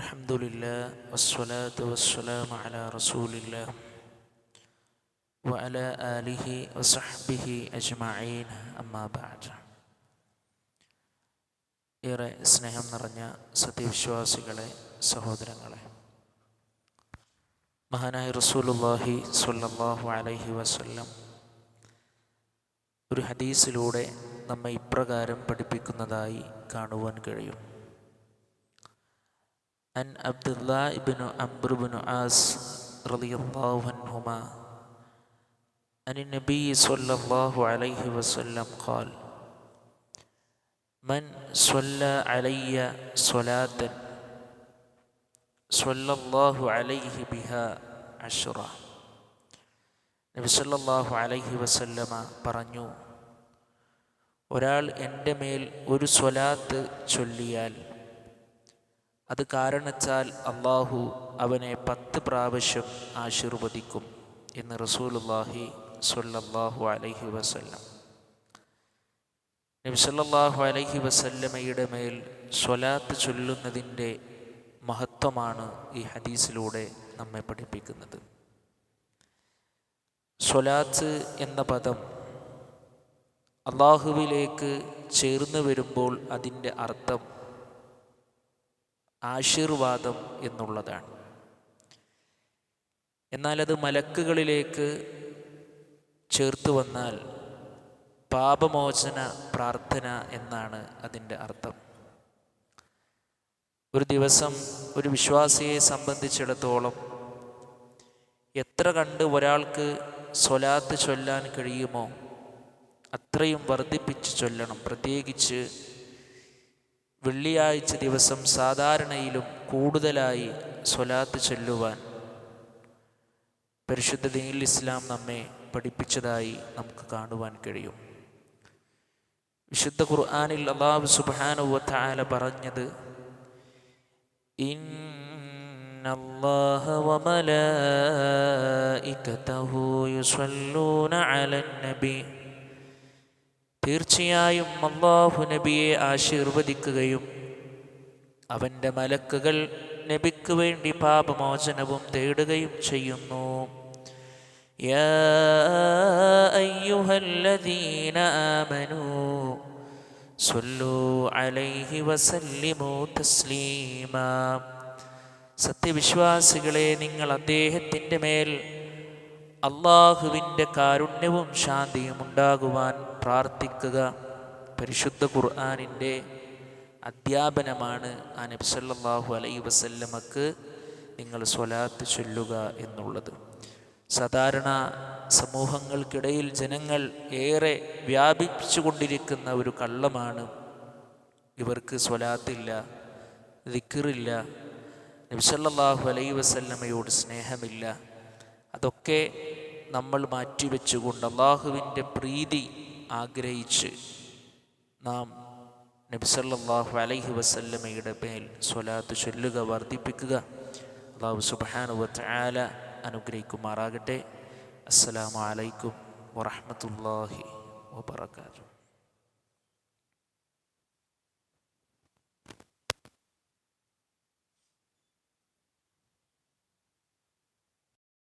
الحمد لله والصلاة والسلام على رسول الله وعلى آله وصحبه أجمعين أما بعد ഏറെ സ്നേഹം നിറഞ്ഞ സത്യവിശ്വാസികളെ സഹോദരങ്ങളെ മഹാനായ റസൂലുല്ലാഹി സ്വല്ലല്ലാഹു അലൈഹി വസല്ലം ഒരു ഹദീസിലൂടെ നമ്മെ ഇപ്രകാരം പഠിപ്പിക്കുന്നതായി കാണുവാൻ കഴിയും عن عبد الله بن عمرو بن عاص رضي الله عنهما عن النبي صلى الله عليه وسلم قال من صلى علي صلاة صلى الله عليه بها عشرة നബി സല്ലല്ലാഹു അലൈഹി വസല്ലമ പറഞ്ഞു ഒരാൾ എൻ്റെ മേൽ ഒരു സ്വലാത്ത് ചൊല്ലിയാൽ അത് കാരണച്ചാൽ അള്ളാഹു അവനെ പത്ത് പ്രാവശ്യം ആശീർവദിക്കും എന്ന് റസൂലുല്ലാഹി സ്വല്ലല്ലാഹു അലൈഹി വസല്ലം. നബി അലഹി അലൈഹി വസല്ലമയുടെ മേൽ സ്വലാത്ത് ചൊല്ലുന്നതിന്റെ മഹത്വമാണ് ഈ ഹദീസിലൂടെ നമ്മെ പഠിപ്പിക്കുന്നത്. സ്വലാത്ത് എന്ന പദം അള്ളാഹുവിലേക്ക് ചേർന്ന് വരുമ്പോൾ അതിന്റെ അർത്ഥം ആശീർവാദം എന്നുള്ളതാണ്. എന്നാൽ അത് മലക്കുകളിലേക്ക് ചേർത്ത് വന്നാൽ പാപമോചന പ്രാർത്ഥന എന്നാണ് അതിന്റെ അർത്ഥം. ഒരു ദിവസം ഒരു വിശ്വാസിയെ സംബന്ധിച്ചിടത്തോളം എത്ര കണ്ട് ഒരാൾക്ക് സ്വലാത്ത് ചൊല്ലാൻ കഴിയുമോ അത്രയും വർദ്ധിപ്പിച്ച് ചൊല്ലണം പ്രത്യേകിച്ച് വെള്ളിയാഴ്ച ദിവസം സാധാരണയിലും കൂടുതലായി സ്വലാത്ത് ചെല്ലുവാൻ പരിശുദ്ധ ദീനിൽ ഇസ്ലാം നമ്മെ പഠിപ്പിച്ചതായി നമുക്ക് കാണുവാൻ കഴിയും. വിശുദ്ധ ഖുർആാനിൽ അള്ളാഹു സുബാനുവ താല പറഞ്ഞത് ഇന്നല്ലാഹ തീർച്ചയായും അള്ളാഹു നബിയെ ആശീർവദിക്കുകയും അവന്റെ മലക്കുകൾ നബിക്ക് വേണ്ടി പാപമോചനവും തേടുകയും ചെയ്യുന്നു. സത്യവിശ്വാസികളെ നിങ്ങൾ അദ്ദേഹത്തിന്റെ മേൽ അള്ളാഹുവിന്റെ കാരുണ്യവും ശാന്തിയും ഉണ്ടാകുവാൻ പ്രാർത്ഥിക്കുക. പരിശുദ്ധ ഖുർആാനിന്റെ അധ്യാപനമാണ് ആ നബ്സല്ലാഹു അലൈ വസല്ലമക്ക് നിങ്ങൾ സ്വലാത്ത് ചൊല്ലുക എന്നുള്ളത്. സാധാരണ സമൂഹങ്ങൾക്കിടയിൽ ജനങ്ങൾ ഏറെ വ്യാപിച്ചു കൊണ്ടിരിക്കുന്ന ഒരു കള്ളമാണ് ഇവർക്ക് സ്വലാത്തില്ല ദിക്കറില്ല നബ്സല്ലാഹു അലൈ വസല്ലമയോട് സ്നേഹമില്ല. അതൊക്കെ നമ്മൾ മാറ്റിവെച്ചുകൊണ്ട് അള്ളാഹുവിന്റെ പ്രീതി ആഗ്രഹിച്ച് നാം നബിസല്ലാഹു അലൈഹി വസല്ലമയുടെ മേൽ സ്വലാത്ത് ചൊല്ലുക വർദ്ധിപ്പിക്കുക. അള്ളാഹു സുബാനുവത്ത് ആല അനുഗ്രഹിക്കുമാറാകട്ടെ. അസ്സലാമലൈക്കും വറഹമത്തല്ലാഹി വാത്തു